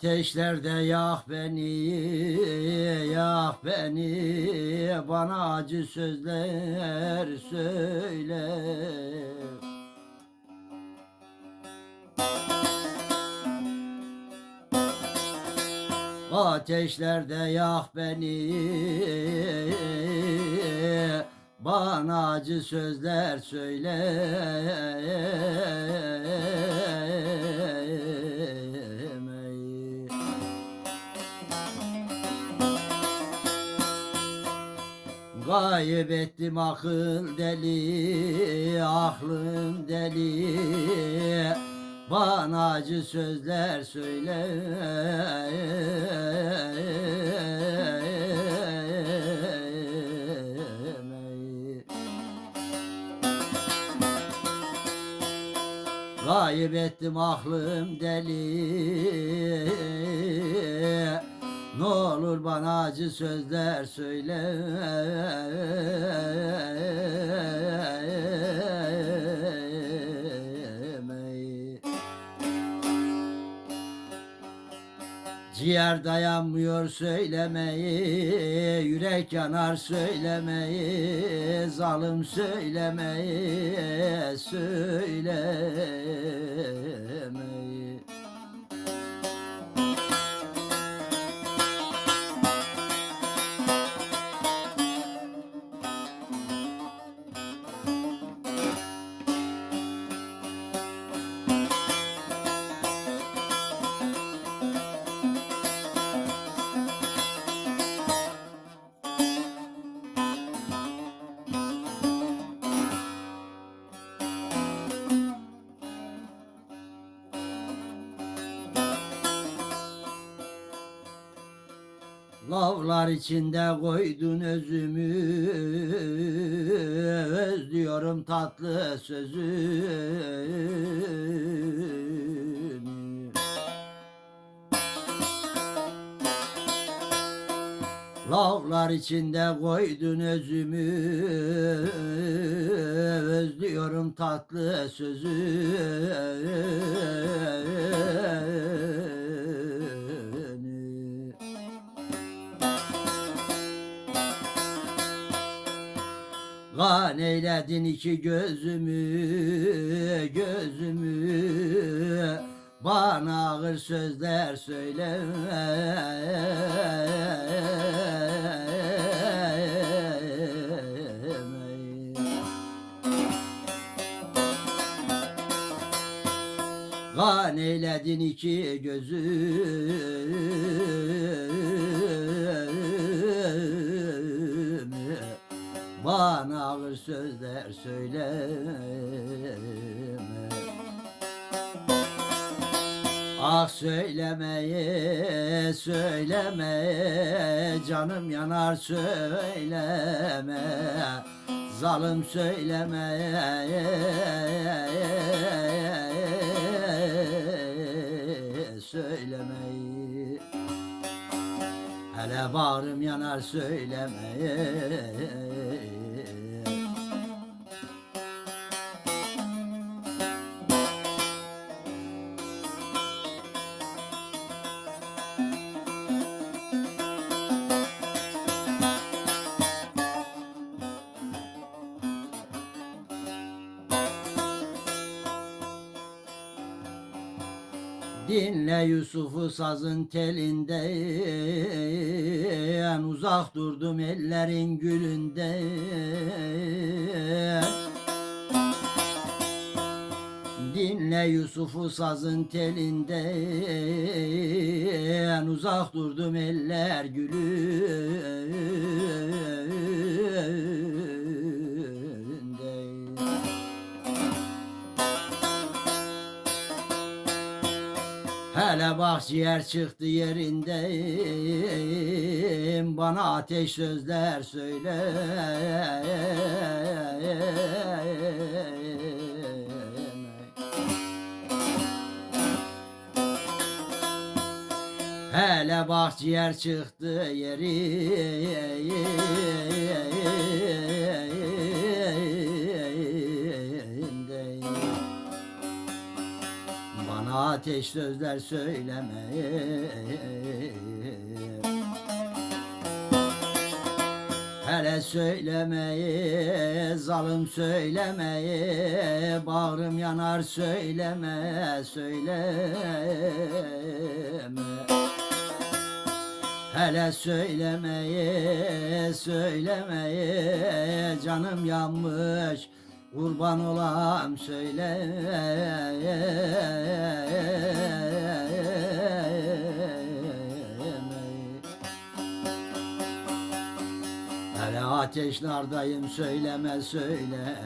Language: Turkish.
Ateşlerde yak beni, yak beni, bana acı sözler söyle. Ateşlerde yak beni, bana acı sözler söyleme. Kaybettim akıl deli, aklım deli. Bana acı sözler söyleme Kaybettim aklım deli Ne olur bana acı sözler söyleme Ciğer dayanmıyor söylemeyi, yürek yanar söylemeyi, zalim söylemeyi, söylemeyi. Lavlar içinde koydun özümü. Özlüyorum tatlı sözünü Lavlar içinde koydun özümü. Özlüyorum tatlı sözünü Kan eyledin iki gözümü, gözümü. Bana ağır sözler söyleme Kan eyledin iki gözümü Bana ağır sözler söyleme. Ah söylemeye söyleme. Canım yanar söyleme. Zalim söyleme. Söylemeyi. Hele bağrım yanar söyleme Dinle Yusuf'u sazın telinden. Uzak durdum ellerin gülünden. Dinle Yusuf'u sazın telinden. Uzak durdum eller gülünden Hele bak ciğer çıktı yerinden Bana ateş sözler söyleme. Hele bak ciğer çıktı yerinden ateş sözler söyleme Hele söylemeyi, zalim söylemeyi, bağrım yanar söyleme, söyleme. Hele söylemeyi, söylemeyi, canım yanmış, kurban olam söyleme. Hele ateşlardayım söyleme söyle